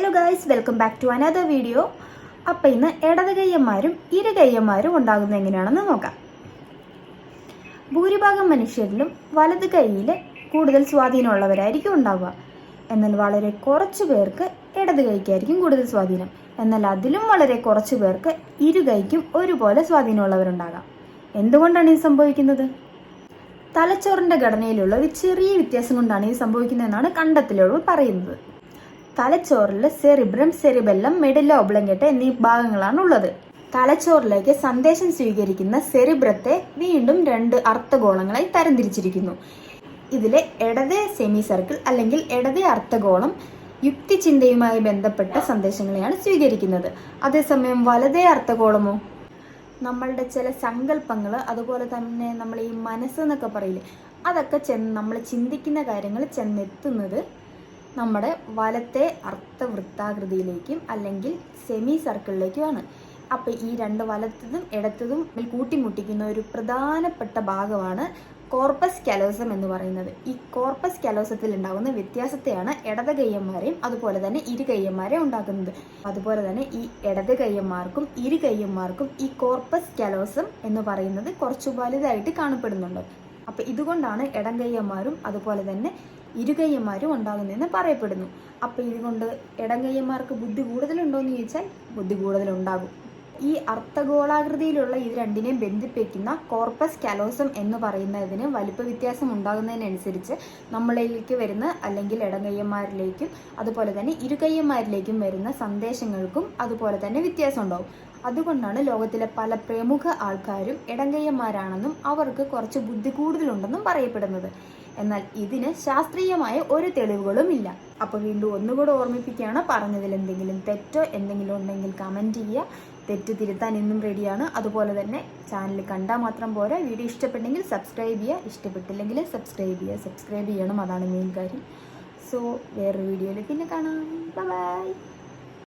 Hello guys welcome back to another video അപ്പം ഇന്ന് ഇടത് കയ്യന്മാരും ഇരു കയ്യന്മാരും ഉണ്ടാകുന്നത് എങ്ങനെയാണെന്ന് നോക്കാം. ഭൂരിഭാഗം മനുഷ്യരിലും വലത് കൈയിൽ കൂടുതൽ സ്വാധീനമുള്ളവരായിരിക്കും ഉണ്ടാവുക. എന്നാൽ വളരെ കുറച്ച് പേർക്ക് ഇടത് കൈക്കായിരിക്കും കൂടുതൽ സ്വാധീനം. എന്നാൽ അതിലും വളരെ കുറച്ച് പേർക്ക് ഇരു കൈക്കും ഒരുപോലെ സ്വാധീനമുള്ളവരുണ്ടാകാം എന്തുകൊണ്ടാണ് ഇത് സംഭവിക്കുന്നത്? തലച്ചോറിന്റെ ഘടനയിലുള്ള ഒരു ചെറിയ വ്യത്യാസം കൊണ്ടാണ് ഇത് സംഭവിക്കുന്നതെന്നാണ് കണ്ടെത്തലുകൾ പറയുന്നത്. തലച്ചോറിൽ സെറിബ്രം സെറിബെല്ലം മെഡില്ല ഒബ്ലങ്കെട്ട് എന്നീ ഭാഗങ്ങളാണ് ഉള്ളത് തലച്ചോറിലേക്ക് സന്ദേശം സ്വീകരിക്കുന്ന സെറിബ്രത്തെ വീണ്ടും രണ്ട് അർത്ഥഗോളങ്ങളായി തരംതിരിച്ചിരിക്കുന്നു. ഇതിലെ ഇടതേ സെമി സർക്കിൾ അല്ലെങ്കിൽ ഇടതേ അർത്ഥഗോളം യുക്തിചിന്തയുമായി ബന്ധപ്പെട്ട സന്ദേശങ്ങളെയാണ് സ്വീകരിക്കുന്നത്. അതേസമയം വലതേ അർത്ഥഗോളമോ നമ്മളുടെ ചില സങ്കല്പങ്ങൾ അതുപോലെ തന്നെ നമ്മൾ ഈ മനസ്സെന്നൊക്കെ പറയില്ലേ അതൊക്കെ ചെന്ന് നമ്മൾ ചിന്തിക്കുന്ന കാര്യങ്ങൾ ചെന്നെത്തുന്നത് നമ്മുടെ വലത്തെ അർത്ഥവൃത്താകൃതിയിലേക്കും അല്ലെങ്കിൽ സെമി സർക്കിളിലേക്കുമാണ് അപ്പോൾ ഈ രണ്ട് വലത്തതും ഇടത്തതും കൂട്ടിമുട്ടിക്കുന്ന ഒരു പ്രധാനപ്പെട്ട ഭാഗമാണ് കോർപ്പസ് കലോസം എന്ന് പറയുന്നത്. ഈ കോർപ്പസ് കലോസത്തിൽ ഉണ്ടാകുന്ന വ്യത്യാസത്തെയാണ് ഇടത് കയ്യന്മാരെയും അതുപോലെ തന്നെ ഇരു കയ്യന്മാരെയും ഉണ്ടാക്കുന്നത്. അതുപോലെ തന്നെ ഈ ഇടത് കയ്യന്മാർക്കും ഇരു കയ്യന്മാർക്കും ഈ കോർപ്പസ് കലോസം എന്ന് പറയുന്നത് കുറച്ച് വലുതായിട്ട് കാണപ്പെടുന്നുണ്ട്. അപ്പൊ ഇതുകൊണ്ടാണ് ഇടം കയ്യന്മാരും അതുപോലെ തന്നെ ഇരുകയ്യന്മാരും ഉണ്ടാകുന്നതെന്ന് പറയപ്പെടുന്നു. അപ്പൊ ഇതുകൊണ്ട് ഇടങ്കയ്യന്മാർക്ക് ബുദ്ധി കൂടുതലുണ്ടോ എന്ന് ചോദിച്ചാൽ ബുദ്ധി കൂടുതലുണ്ടാകും. ഈ അർത്ഥഗോളാകൃതിയിലുള്ള ഇത് രണ്ടിനെയും ബന്ധിപ്പിക്കുന്ന കോർപ്പസ് കാലോസം എന്ന് പറയുന്നതിന് വലിപ്പ വ്യത്യാസം ഉണ്ടാകുന്നതിനനുസരിച്ച് നമ്മളിലേക്ക് വരുന്ന അല്ലെങ്കിൽ ഇടങ്കയ്യന്മാരിലേക്കും അതുപോലെ തന്നെ ഇരുകയ്യന്മാരിലേക്കും വരുന്ന സന്ദേശങ്ങൾക്കും അതുപോലെ തന്നെ വ്യത്യാസം ഉണ്ടാകും. അതുകൊണ്ടാണ് ലോകത്തിലെ പല പ്രമുഖ ആൾക്കാരും ഇടങ്കയ്യന്മാരാണെന്നും അവർക്ക് കുറച്ച് ബുദ്ധി കൂടുതലുണ്ടെന്നും പറയപ്പെടുന്നത്. എന്നാൽ ഇതിന് ശാസ്ത്രീയമായ ഒരു തെളിവുകളും ഇല്ല അപ്പോൾ വീണ്ടും ഒന്നുകൂടെ ഓർമ്മിപ്പിക്കുകയാണ് പറഞ്ഞതിൽ എന്തെങ്കിലും തെറ്റോ എന്തെങ്കിലും ഉണ്ടെങ്കിൽ കമന്റ് ചെയ്യുക. തെറ്റ് തിരുത്താൻ ഇന്നും റെഡിയാണ് അതുപോലെ തന്നെ ചാനൽ കണ്ടാൽ മാത്രം പോരാ. വീഡിയോ ഇഷ്ടപ്പെട്ടെങ്കിൽ സബ്സ്ക്രൈബ് ചെയ്യുക. ഇഷ്ടപ്പെട്ടില്ലെങ്കിൽ സബ്സ്ക്രൈബ് ചെയ്യുക. സബ്സ്ക്രൈബ് ചെയ്യണം. അതാണ് മെയിൻ കാര്യം. സോ വേറൊരു വീഡിയോയിൽ പിന്നെ കാണാം. ബൈ